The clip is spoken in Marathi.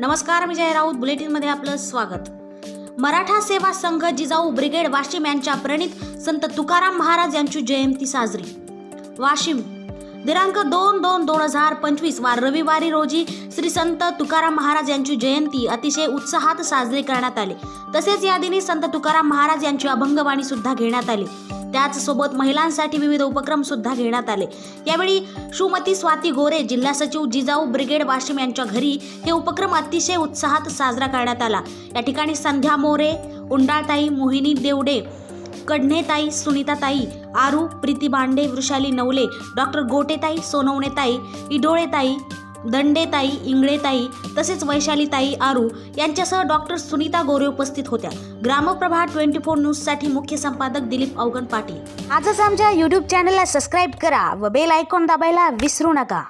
नमस्कार मी जय राऊत. बुलेटिनमध्ये आपलं स्वागत. मराठा सेवा संघ जिजाऊ ब्रिगेड वाशिम यांच्या प्रणित संत तुकाराम महाराज यांची जयंती साजरी. वाशिम दिनांक दोन दोन दोन हजार पंचवीस वा रविवारी रोजी श्री संत तुकाराम महाराज यांची जयंती अतिशय उत्साहात साजरी करण्यात आली. तसेच या दिनी संत तुकाराम महाराज यांची अभंगवाणी सुद्धा घेण्यात आली. त्याचसोबत महिलांसाठी विविध उपक्रम सुद्धा घेण्यात आले. यावेळी श्रीमती स्वाती गोरे जिल्हा सचिव जिजाऊ ब्रिगेड वाशिम यांच्या घरी हे उपक्रम अतिशय उत्साहात साजरा करण्यात आला. या ठिकाणी संध्या मोरे उंडाळताई मोहिनी देवडे कडणेताई सुनीताताई आरू प्रीती बांडे वृषाली नवले डॉक्टर गोटेताई सोनवणेताई इडोळेताई दंडेताई इंगळेताई तसेच वैशालीताई आरू यांच्यासह डॉक्टर सुनीता गोरे उपस्थित होत्या. ग्रामप्रभा ट्वेंटी फोर न्यूजसाठी मुख्य संपादक दिलीप अवगण पाटील. आजच आमच्या यूट्यूब चॅनलला सबस्क्राईब करा व बेल आयकॉन दाबायला विसरू नका.